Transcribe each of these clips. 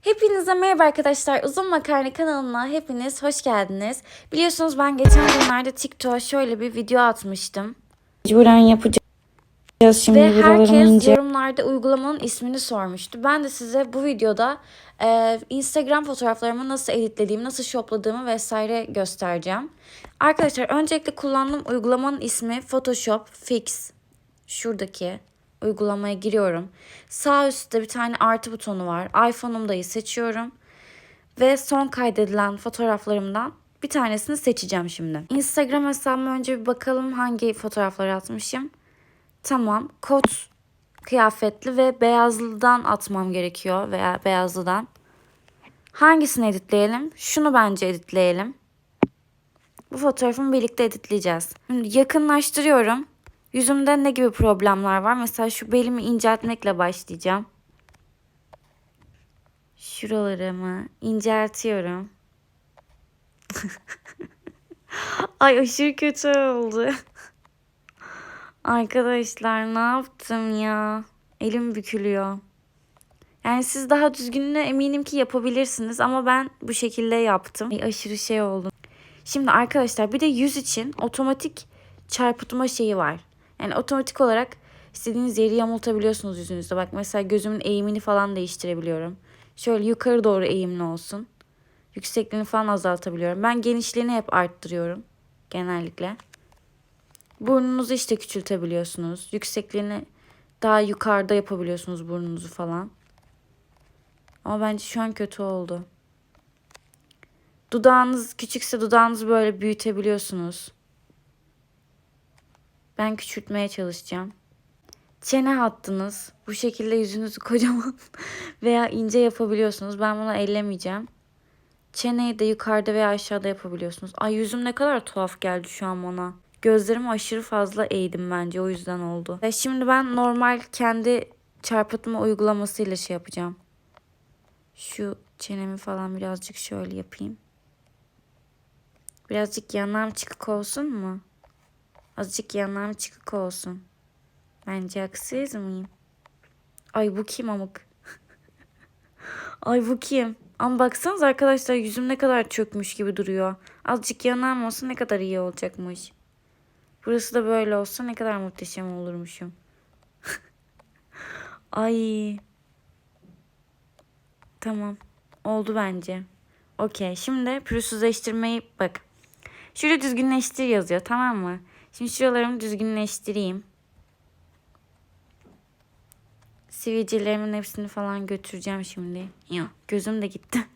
Hepinize merhaba arkadaşlar. Uzun Makarna kanalına hepiniz hoş geldiniz. Biliyorsunuz ben geçen günlerde TikTok'a şöyle bir video atmıştım. Mecburen yapacağız şimdi Ve herkes ince. yorumlarda uygulamanın ismini sormuştu. Ben de size bu videoda e, Instagram fotoğraflarımı nasıl editlediğimi, nasıl shopladığımı vesaire göstereceğim. Arkadaşlar öncelikle kullandığım uygulamanın ismi Photoshop Fix. Şuradaki uygulamaya giriyorum. Sağ üstte bir tane artı butonu var. iPhone'umdayı seçiyorum. Ve son kaydedilen fotoğraflarımdan bir tanesini seçeceğim şimdi. Instagram hesabıma önce bir bakalım hangi fotoğrafları atmışım. Tamam. Kot kıyafetli ve beyazlıdan atmam gerekiyor veya beyazlıdan. Hangisini editleyelim? Şunu bence editleyelim. Bu fotoğrafımı birlikte editleyeceğiz. Şimdi yakınlaştırıyorum. Yüzümde ne gibi problemler var? Mesela şu belimi inceltmekle başlayacağım. Şuralarımı inceltiyorum. Ay aşırı kötü oldu. Arkadaşlar ne yaptım ya? Elim bükülüyor. Yani siz daha düzgününü eminim ki yapabilirsiniz ama ben bu şekilde yaptım. Ay, aşırı şey oldum. Şimdi arkadaşlar bir de yüz için otomatik çarpıtma şeyi var. Yani otomatik olarak istediğiniz yeri yamultabiliyorsunuz yüzünüzde. Bak mesela gözümün eğimini falan değiştirebiliyorum. Şöyle yukarı doğru eğimli olsun. Yüksekliğini falan azaltabiliyorum. Ben genişliğini hep arttırıyorum genellikle. Burnunuzu işte küçültebiliyorsunuz. Yüksekliğini daha yukarıda yapabiliyorsunuz burnunuzu falan. Ama bence şu an kötü oldu. Dudağınız küçükse dudağınızı böyle büyütebiliyorsunuz. Ben küçültmeye çalışacağım. Çene hattınız. Bu şekilde yüzünüzü kocaman veya ince yapabiliyorsunuz. Ben bunu ellemeyeceğim. Çeneyi de yukarıda veya aşağıda yapabiliyorsunuz. Ay yüzüm ne kadar tuhaf geldi şu an bana. Gözlerimi aşırı fazla eğdim bence o yüzden oldu. Ve şimdi ben normal kendi çarpıtma uygulamasıyla şey yapacağım. Şu çenemi falan birazcık şöyle yapayım. Birazcık yanağım çıkık olsun mu? Azıcık yanağım çıkık olsun. Bence haksız mıyım? Ay bu kim amık? Ay bu kim? Ama baksanız arkadaşlar yüzüm ne kadar çökmüş gibi duruyor. Azıcık yanağım olsa ne kadar iyi olacakmış. Burası da böyle olsa ne kadar muhteşem olurmuşum. Ay. Tamam. Oldu bence. Okey. Şimdi pürüzsüzleştirmeyi bak. Şurada düzgünleştir yazıyor tamam mı? Şimdi şuralarımı düzgünleştireyim. Sivilcelerimin hepsini falan götüreceğim şimdi. Ya gözüm de gitti.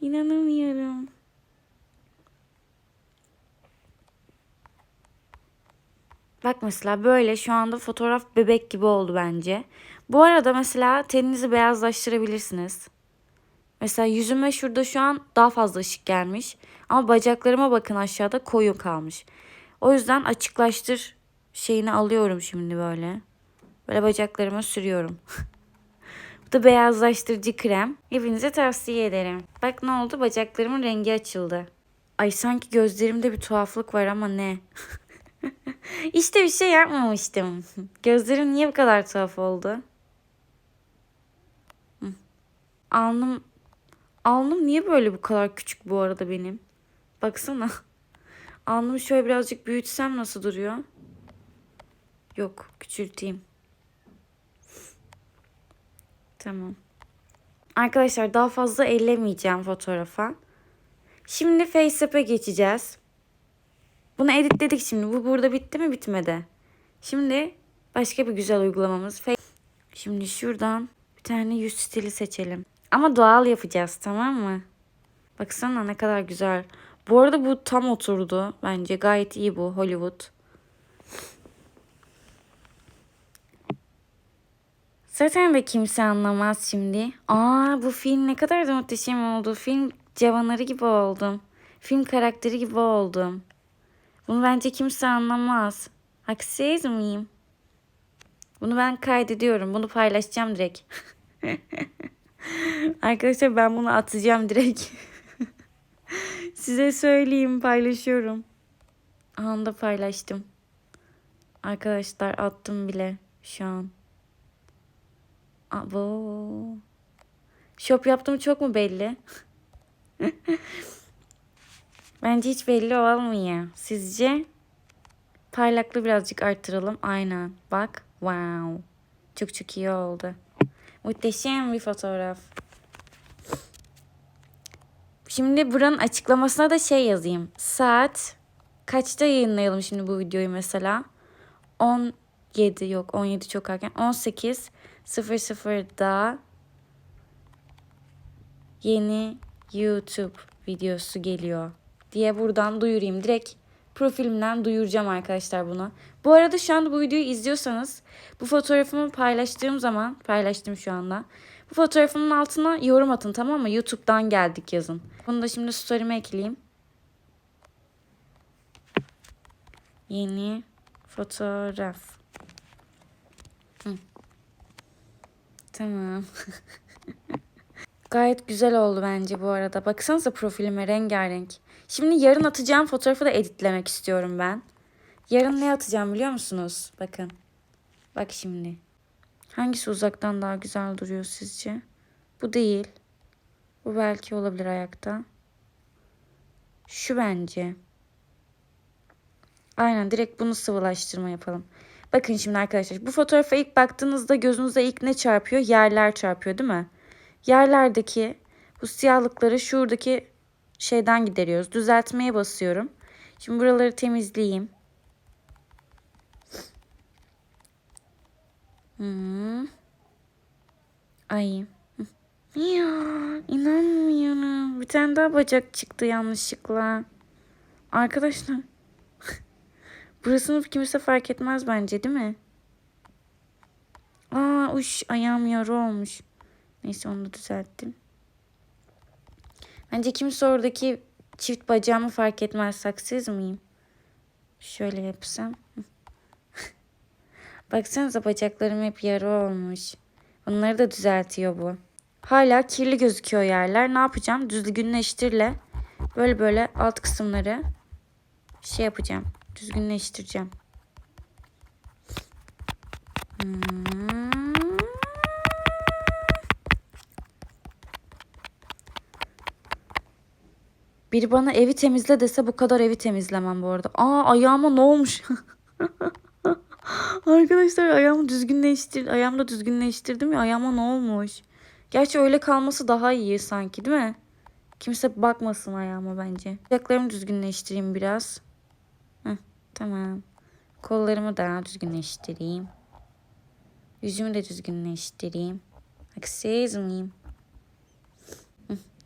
İnanamıyorum. Bak mesela böyle şu anda fotoğraf bebek gibi oldu bence. Bu arada mesela teninizi beyazlaştırabilirsiniz. Mesela yüzüme şurada şu an daha fazla ışık gelmiş. Ama bacaklarıma bakın aşağıda koyu kalmış. O yüzden açıklaştır şeyini alıyorum şimdi böyle. Böyle bacaklarıma sürüyorum. Bu da beyazlaştırıcı krem. Hepinize tavsiye ederim. Bak ne oldu bacaklarımın rengi açıldı. Ay sanki gözlerimde bir tuhaflık var ama ne? işte bir şey yapmamıştım. Gözlerim niye bu kadar tuhaf oldu? Alnım Alnım niye böyle bu kadar küçük bu arada benim? Baksana. Alnımı şöyle birazcık büyütsem nasıl duruyor? Yok, küçülteyim. Tamam. Arkadaşlar daha fazla ellemeyeceğim fotoğrafa. Şimdi FaceApp'e geçeceğiz. Bunu editledik şimdi. Bu burada bitti mi bitmedi. Şimdi başka bir güzel uygulamamız. Şimdi şuradan bir tane yüz stili seçelim. Ama doğal yapacağız tamam mı? Baksana ne kadar güzel. Bu arada bu tam oturdu. Bence gayet iyi bu Hollywood. Zaten de kimse anlamaz şimdi. Aa bu film ne kadar da muhteşem oldu. Film cavanları gibi oldum. Film karakteri gibi oldum. Bunu bence kimse anlamaz. Haksız mıyım? Bunu ben kaydediyorum. Bunu paylaşacağım direkt. Arkadaşlar ben bunu atacağım direkt. Size söyleyeyim paylaşıyorum. Anda paylaştım. Arkadaşlar attım bile şu an. Abo. Şop yaptığım çok mu belli? Bence hiç belli olmuyor. Sizce? Parlaklığı birazcık arttıralım. Aynen. Bak. Wow. Çok çok iyi oldu. Muhteşem bir fotoğraf. Şimdi buranın açıklamasına da şey yazayım. Saat kaçta yayınlayalım şimdi bu videoyu mesela? 17 yok 17 çok erken. 18 00'da yeni YouTube videosu geliyor diye buradan duyurayım. Direkt profilimden duyuracağım arkadaşlar bunu. Bu arada şu anda bu videoyu izliyorsanız bu fotoğrafımı paylaştığım zaman paylaştım şu anda. Bu fotoğrafımın altına yorum atın tamam mı? YouTube'dan geldik yazın. Bunu da şimdi story'me ekleyeyim. Yeni fotoğraf. Hı. Tamam. Gayet güzel oldu bence bu arada. Baksanıza profilime rengarenk. Şimdi yarın atacağım fotoğrafı da editlemek istiyorum ben. Yarın ne atacağım biliyor musunuz? Bakın. Bak şimdi. Hangisi uzaktan daha güzel duruyor sizce? Bu değil. Bu belki olabilir ayakta. Şu bence. Aynen direkt bunu sıvılaştırma yapalım. Bakın şimdi arkadaşlar bu fotoğrafa ilk baktığınızda gözünüze ilk ne çarpıyor? Yerler çarpıyor değil mi? Yerlerdeki bu siyahlıkları şuradaki şeyden gideriyoruz. Düzeltmeye basıyorum. Şimdi buraları temizleyeyim. Hmm. Ay. Ya inanmıyorum. Bir tane daha bacak çıktı yanlışlıkla. Arkadaşlar. Burasını kimse fark etmez bence değil mi? Aa uş ayağım yara olmuş. Neyse onu da düzelttim. Bence kimse oradaki çift bacağımı fark etmez. Haksız mıyım? Şöyle yapsam. Baksanıza bacaklarım hep yara olmuş. Bunları da düzeltiyor bu. Hala kirli gözüküyor yerler. Ne yapacağım? Düzgünleştirle böyle böyle alt kısımları şey yapacağım. Düzgünleştireceğim. Hmm. Biri bana evi temizle dese bu kadar evi temizlemem bu arada. Aa ayağıma ne olmuş? Arkadaşlar ayağımı düzgünleştir, ayağımda düzgünleştirdim ya ayağıma ne olmuş? Gerçi öyle kalması daha iyi sanki değil mi? Kimse bakmasın ayağıma bence. Ayaklarımı düzgünleştireyim biraz. Heh, tamam. Kollarımı daha düzgünleştireyim. Yüzümü de düzgünleştireyim. Haksız mıyım?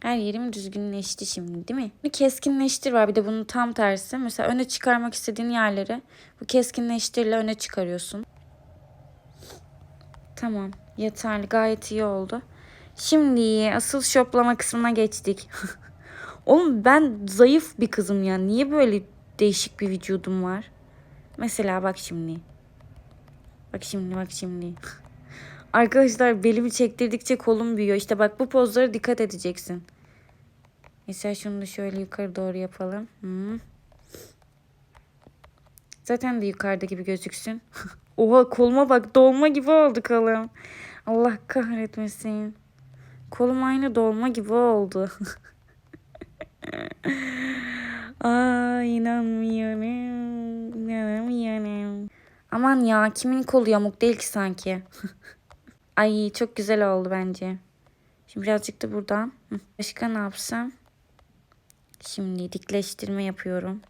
Her yerim düzgünleşti şimdi değil mi? Bir keskinleştir var bir de bunun tam tersi. Mesela öne çıkarmak istediğin yerleri bu keskinleştirle öne çıkarıyorsun. Tamam yeterli gayet iyi oldu. Şimdi asıl şoplama kısmına geçtik. Oğlum ben zayıf bir kızım ya. Niye böyle değişik bir vücudum var? Mesela bak şimdi. Bak şimdi bak şimdi. Arkadaşlar belimi çektirdikçe kolum büyüyor. İşte bak bu pozlara dikkat edeceksin. Mesela şunu da şöyle yukarı doğru yapalım. Hı. Zaten de yukarıda gibi gözüksün. Oha koluma bak dolma gibi oldu kolum. Allah kahretmesin. Kolum aynı dolma gibi oldu. Aa inanmıyorum. İnanamıyorum. Aman ya kimin kolu yamuk değil ki sanki. Ay çok güzel oldu bence. Şimdi birazcık da buradan. Başka ne yapsam? Şimdi dikleştirme yapıyorum.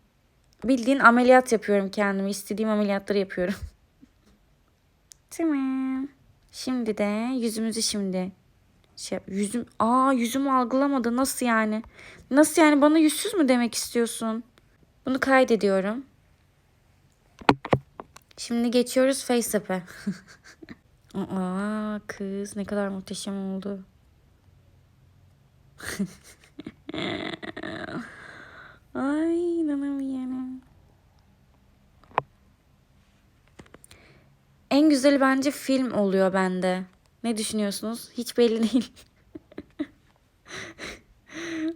Bildiğin ameliyat yapıyorum kendimi. İstediğim ameliyatları yapıyorum. tamam. Şimdi de yüzümüzü şimdi şey yüzüm aa yüzümü algılamadı nasıl yani? Nasıl yani bana yüzsüz mü demek istiyorsun? Bunu kaydediyorum. Şimdi geçiyoruz FaceApp'e. Aa kız ne kadar muhteşem oldu. Ay inanamıyorum. En güzeli bence film oluyor bende. Ne düşünüyorsunuz? Hiç belli değil.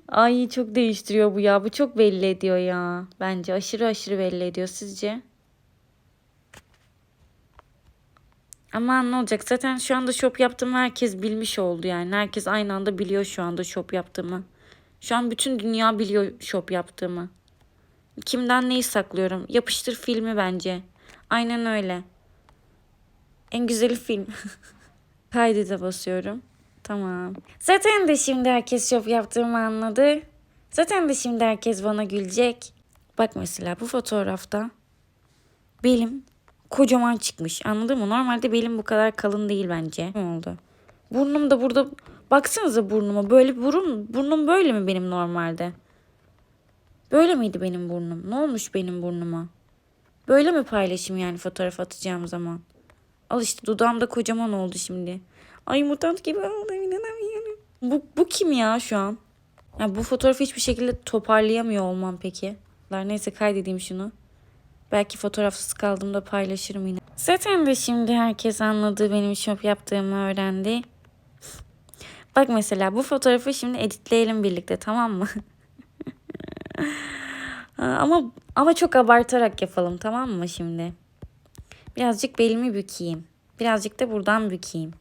Ay çok değiştiriyor bu ya. Bu çok belli ediyor ya. Bence aşırı aşırı belli ediyor. Sizce? Aman ne olacak zaten şu anda shop yaptığımı herkes bilmiş oldu yani. Herkes aynı anda biliyor şu anda shop yaptığımı. Şu an bütün dünya biliyor shop yaptığımı. Kimden neyi saklıyorum? Yapıştır filmi bence. Aynen öyle. En güzeli film. Kaydete basıyorum. Tamam. Zaten de şimdi herkes şop yaptığımı anladı. Zaten de şimdi herkes bana gülecek. Bak mesela bu fotoğrafta belim kocaman çıkmış. Anladın mı? Normalde belim bu kadar kalın değil bence. Ne oldu? Burnum da burada baksanıza burnuma. Böyle burun burnum böyle mi benim normalde? Böyle miydi benim burnum? Ne olmuş benim burnuma? Böyle mi paylaşım yani fotoğraf atacağım zaman? Al işte dudağım da kocaman oldu şimdi. Ay mutant gibi oldu inanamıyorum. Bu, bu kim ya şu an? Ya bu fotoğrafı hiçbir şekilde toparlayamıyor olmam peki. Neyse kaydedeyim şunu. Belki fotoğrafsız kaldığımda paylaşırım yine. Zaten de şimdi herkes anladı benim shop yaptığımı öğrendi. Bak mesela bu fotoğrafı şimdi editleyelim birlikte tamam mı? Ama ama çok abartarak yapalım tamam mı şimdi? Birazcık belimi bükeyim. Birazcık da buradan bükeyim.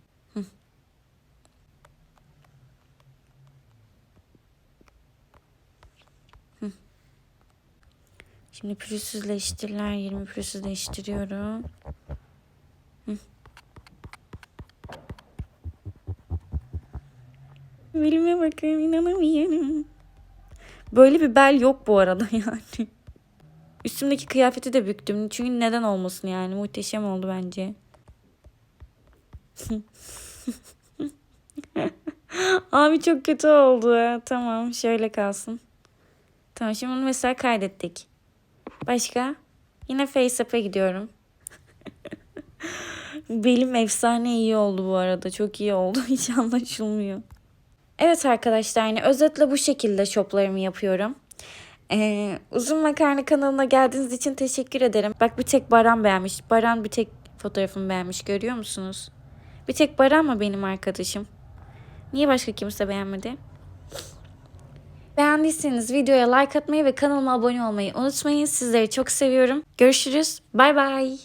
Şimdi pürüzsüzleştiriler 20 pürüzsüzleştiriyorum. Hı. Belime bakın inanamıyorum. Böyle bir bel yok bu arada yani. Üstümdeki kıyafeti de büktüm. Çünkü neden olmasın yani. Muhteşem oldu bence. Abi çok kötü oldu. Tamam şöyle kalsın. Tamam şimdi bunu mesela kaydettik. Başka? Yine FaceApp'e gidiyorum. Belim efsane iyi oldu bu arada. Çok iyi oldu. Hiç anlaşılmıyor. Evet arkadaşlar yani özetle bu şekilde shoplarımı yapıyorum. Ee, uzun makarna kanalına geldiğiniz için teşekkür ederim. Bak bir tek Baran beğenmiş. Baran bir tek fotoğrafımı beğenmiş görüyor musunuz? Bir tek Baran mı benim arkadaşım? Niye başka kimse beğenmedi? Beğendiyseniz videoya like atmayı ve kanalıma abone olmayı unutmayın. Sizleri çok seviyorum. Görüşürüz. Bay bay.